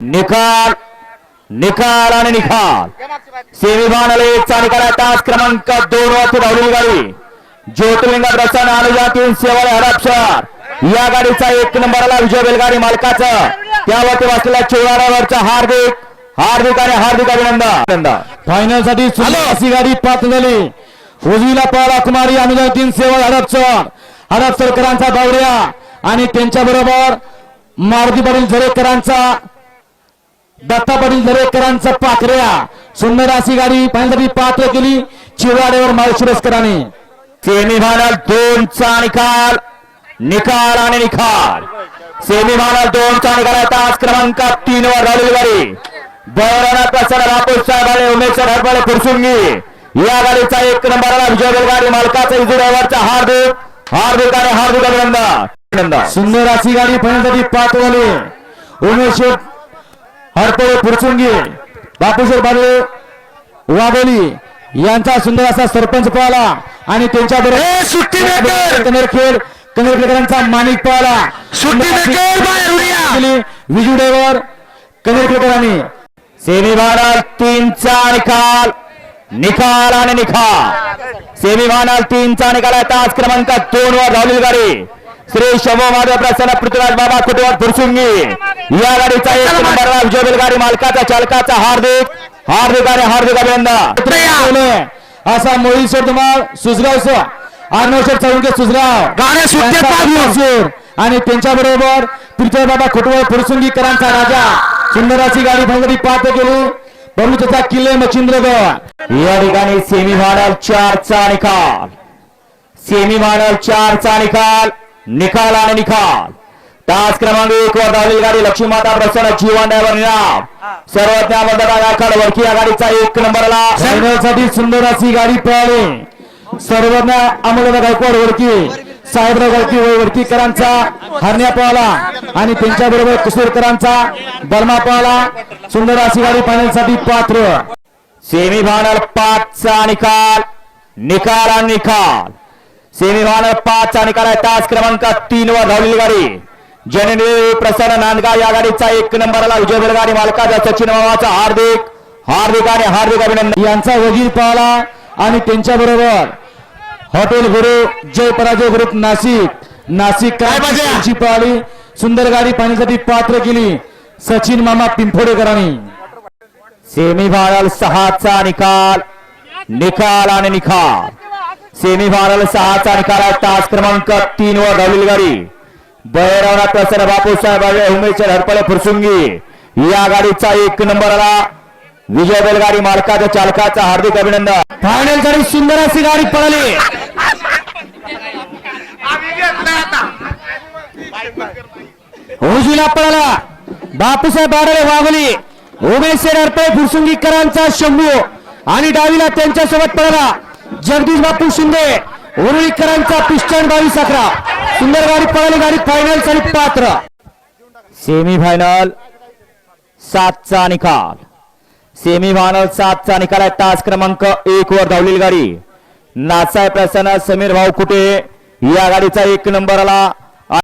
निकाल निकाल आणि निकाल सेमीफायनल एकचा निकाल आहे तास क्रमांक दोन वरती धावलेली गाडी. ज्योतिर्लिंग प्रसन्न अनुजा तीन सेवा हडपसर या गाडीचा एक नंबरला विजय बैलगाडी मालकाचा. त्यावरती वाचलेल्या चोरावरचा हार्दिक हार्दिक आणि हार्दिक अभिनंदन. फायनलसाठी अशी गाडी पात्र झाली. उजवीला पाला कुमारी अनुदान तीन सेवा हडपसर. हडपसरकरांचा बावड्या आणि त्यांच्या बरोबर मारुती पाटील झरेकरांचा दत्ता पाटील झरेकरांचा पाखऱ्या. सुंदर अशी गाडी फायनल पात्र केली चिवाड्यावर माळशिरसकरांनी सेमीफायनल दोनचा निकाल. निकाल आणि निकाल सेमीफायनल दोनचा निकाल आहे. तास क्रमांक तीन वर धावलेली गाडी. बळवणार प्रसाद रापूर साहेब आले उमेश हरपळे फुरसुंगी. या गाडीचा एक नंबरला विजय बैलगाडी मालकाचा इजू ड्रायव्हरचा हार्दिक. हार्दिक आणि हार्दिक अभिनंदन. सुंदर अशी गाडी फायनल पात्र झाली उमेश हरपळे फुरसुंगी बापूशेठ बाबळे वाघोली यांचा सुंदर असा सरपंच पाहला आणि त्यांच्या बरोबर कनेरखेड कनेरखेडकरांचा माणिक पाहला विजू ड्रायव्हर कनेरखेडकरांनी सेमीफायनल तीनचा निकाल निकाल आणि निकाल. सेमीफायनल तीनचा निकाल आहे तास क्रमांक दोन वर धावलेली गाडी. श्री शंभू माधव प्रसन्न पृथ्वीराज बाबा कुटुंबात फुरसुंगी या गाडीचा एक नंबरला विजय बैलगाडी मालकाचा चालकाचा हार्दिक हार्दिक आणि हार्दिक अभिनंदन. असा मोहित शेटमाळ सुसगावचा अर्णव चौंके सुसगाव गाणे सुट्टे त्यांचा पाडून. मसूर आणि त्यांच्या बरोबर पृथ्वी बाबा खोटवळ फुरसुंगीकरांचा राजा. सुंदराची गाडी भंगडी पात्र केली बलुचचा किल्ले मच्छिंद्रगड. या ठिकाणी सेमीफायनल चारचा निकाल. सेमीफायनल चारचा निकाल. निकाल आणि निकाल. तास क्रमांक एक वर धावलेली गाडी लक्ष्मीमाता प्रसन्न जीवन ड्रायव्हर निनाम सर्वज्ञ गायकवाड वरकी या गाडीचा एक नंबरला फायनलसाठी सुंदर अशी गाडी पळाली. सर्वज्ञ अमोलदा गायकवाड वडकी साहेबराव गायकी वडकीकरांचा हरण्या पळाला आणि त्यांच्या बरोबर कुसूरकरांचा बर्मा पळाला. सुंदर अशी गाडी फायनलसाठी पात्र. सेमीफायनल पाचचा निकाल. निकाल आणि निकाल. सेमीफायनल पाचचा निकाल आहे तास क्रमांक तीन वर धावलेली गाडी. जननी प्रसन्न नांदगाव या गाडीचा एक नंबरला विजय बैलगाडी मालकाचा सचिन मामाचा हार्दिक हार्दिक आणि हार्दिक अभिनंदन. यांचा वजीर पाहला आणि त्यांच्या बरोबर हॉटेल गुरु जय पराजय ग्रुप नाशिक. नाशिक यांची पळाली सुंदर गाडी पाहण्यासाठी पात्र केली सचिन मामा पिंफोडेकरांनी सेमीफायनल सहाचा निकाल. निकाल आणि निकाल सेमीफायनल सहाचा निकाल आहे. तास क्रमांक तीन वर धावलेली गाडी. बैरवनाथ प्रसन्न बापूसाहेब आले उमेश हरपळे फुरसुंगी. या गाडीचा एक नंबर आला विजय बैलगाडी मालकाच्या चालकाचा हार्दिक अभिनंदन. फायनल गाडी सुंदर अशी गाडी पळाली. उजवीला पळाला. बापूसाहेब बाडळे वाघोली उमेश हरपळे फुरसुंगीकरांचा शंभू आणि डावीला त्यांच्यासोबत पळाला. जगदीश बापू शिंदे उरुळीकरांचा पिस्टन बावीस अकरा. सुंदर गाडी पळाली गाडी फायनल आणि पात्र. सेमीफायनल सातचा निकाल. सेमीफायनल सातचा निकाल आहे. तास क्रमांक एक वर धावलेली गाडी. नासाय प्रसन्न समीर भाऊ कुटे या गाडीचा एक नंबर आला.